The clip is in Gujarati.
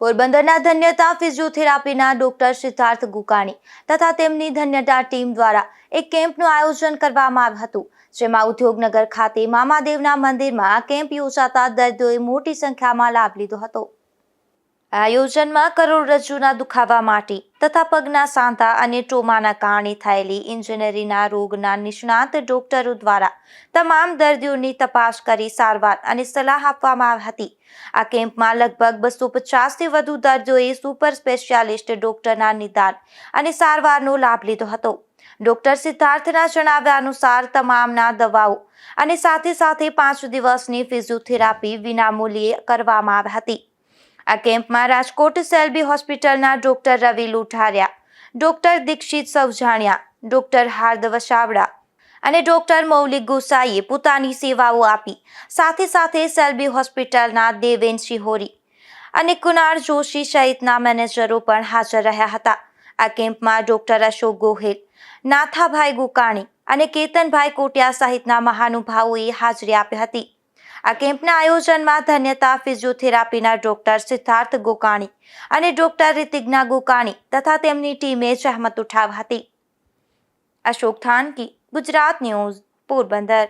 પોરબંદરના ધન્યતા ફિઝિયોથેરાપીના ડોક્ટર સિદ્ધાર્થ ગુકાણી તથા તેમની ધન્યતા ટીમ દ્વારા એક કેમ્પનું આયોજન કરવામાં આવ્યું હતું, જેમાં ઉદ્યોગનગર ખાતે મામાદેવના મંદિરમાં કેમ્પ યોજાતા દર્દીઓએ મોટી સંખ્યામાં લાભ લીધો હતો. આયોજનમાં કરોડરજ્જુના દુખાવા માટે તથા પગના સાંધા અને ટોમાના કારણે થયેલી ઇન્જિનરીના રોગના નિષ્ણાત ડોક્ટરો દ્વારા તમામ દર્દીઓની તપાસ કરી સારવાર અને સલાહ આપવામાં આવી હતી. આ કેમ્પમાં લગભગ બસો પચાસથી વધુ દર્દીઓએ સુપર સ્પેશિયાલિસ્ટ ડોક્ટરના નિદાન અને સારવારનો લાભ લીધો હતો. ડોક્ટર સિદ્ધાર્થના જણાવ્યા અનુસાર તમામના દવાઓ અને સાથે સાથે પાંચ દિવસની ફિઝિયોથેરાપી વિનામૂલ્યે કરવામાં આવી હતી. આ કેમ્પમાં રાજકોટ સેલ્બી હોસ્પિટલના doctor Ravi Lutharia, doctor Dixit Saujaniya doctor Hard Vasavada અને ડોક્ટર મૌલિક ગુસાઈએ પોતાની સેવાઓ આપી. સાથે સાથે સેલ્બી હોસ્પિટલના દેવેન શિહોરી અને કુનાર જોશી સહિતના મેનેજરો પણ હાજર રહ્યા હતા. આ કેમ્પમાં ડોક્ટર અશોક ગોહિલ, નાથાભાઈ ગુકાણી અને કેતનભાઈ કોટિયા સહિતના મહાનુભાવોએ હાજરી આપી હતી. આ કેમ્પના આયોજનમાં ધન્યતા ફિઝિયોથેરાપીના ડોક્ટર સિદ્ધાર્થ ગોકાણી અને ડોક્ટર રિતિજ્ઞા ગોકાણી તથા તેમની ટીમે જહેમત ઉઠાવી હતી અશોક થાનકી, ગુજરાત ન્યૂઝ, પોરબંદર.